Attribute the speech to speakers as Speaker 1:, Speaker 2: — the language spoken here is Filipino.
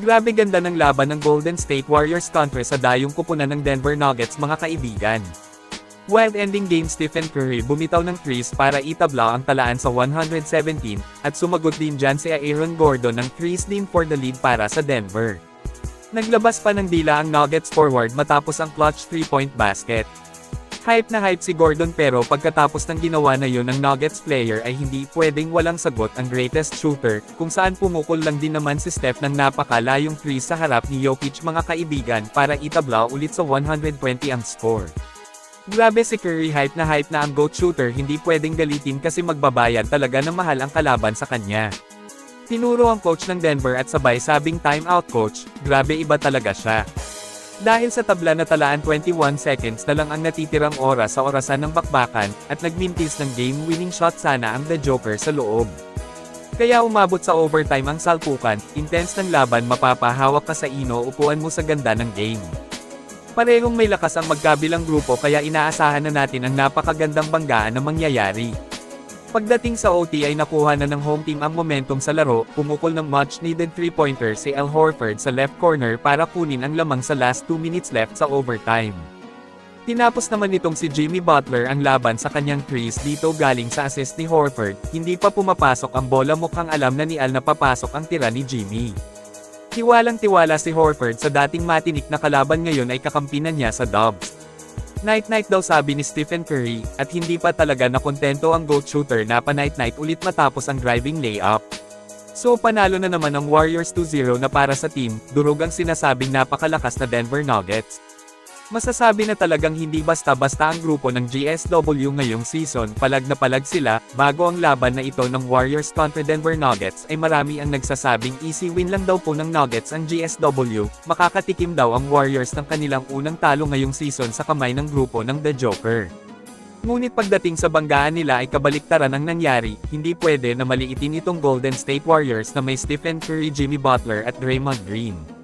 Speaker 1: Grabe ganda ng laban ng Golden State Warriors kontra sa dayong kupunan ng Denver Nuggets mga kaibigan. Wild ending game Stephen Curry bumitaw ng threes para itabla ang talaan sa 117, at sumagot din dyan si Aaron Gordon ng threes din for the lead para sa Denver. Naglabas pa ng dila ang Nuggets forward matapos ang clutch 3-point basket. Hype na hype si Gordon pero pagkatapos ng ginawa na yun ng Nuggets player ay hindi pwedeng walang sagot ang greatest shooter, kung saan pumukol lang din naman si Steph ng napakalayong threes sa harap ni Jokic mga kaibigan para itabla ulit sa 120 ang score. Grabe si Curry hype na hype na ang GOAT shooter hindi pwedeng galitin kasi magbabayad talaga ng mahal ang kalaban sa kanya. Tinuro ang coach ng Denver at sabay sabing time out coach, grabe iba talaga siya. Dahil sa tabla na talaan 21 seconds na lang ang natitirang oras sa orasan ng bakbakan, at nagmintis ng game-winning shot sana ang The Joker sa loob. Kaya umabot sa overtime ang salpukan, intense ng laban mapapahawak ka sa ino upuan mo sa ganda ng game. Parehong may lakas ang magkabilang grupo kaya inaasahan na natin ang napakagandang banggaan na mangyayari. Pagdating sa OT ay nakuha na ng home team ang momentum sa laro, pumukol ng much needed 3-pointer si Al Horford sa left corner para kunin ang lamang sa last 2 minutes left sa overtime. Tinapos naman nitong si Jimmy Butler ang laban sa kanyang threes dito galing sa assist ni Horford, hindi pa pumapasok ang bola mukhang alam na ni Al na papasok ang tira ni Jimmy. Tiwalang tiwala si Horford sa dating matinik na kalaban ngayon ay kakampinan niya sa Dubs. Night-night daw sabi ni Stephen Curry, at hindi pa talaga nakontento ang GOAT shooter na pa-night-night ulit matapos ang driving layup. So panalo na naman ang Warriors 2-0 na para sa team, durog ang sinasabing napakalakas na Denver Nuggets. Masasabi na talagang hindi basta-basta ang grupo ng GSW ngayong season, palag na palag sila, bago ang laban na ito ng Warriors kontra Denver Nuggets ay marami ang nagsasabing easy win lang daw po ng Nuggets ang GSW, makakatikim daw ang Warriors ng kanilang unang talo ngayong season sa kamay ng grupo ng The Joker. Ngunit pagdating sa banggaan nila ay kabaliktaran ang nangyari, hindi pwede na maliitin itong Golden State Warriors na may Stephen Curry, Jimmy Butler at Draymond Green.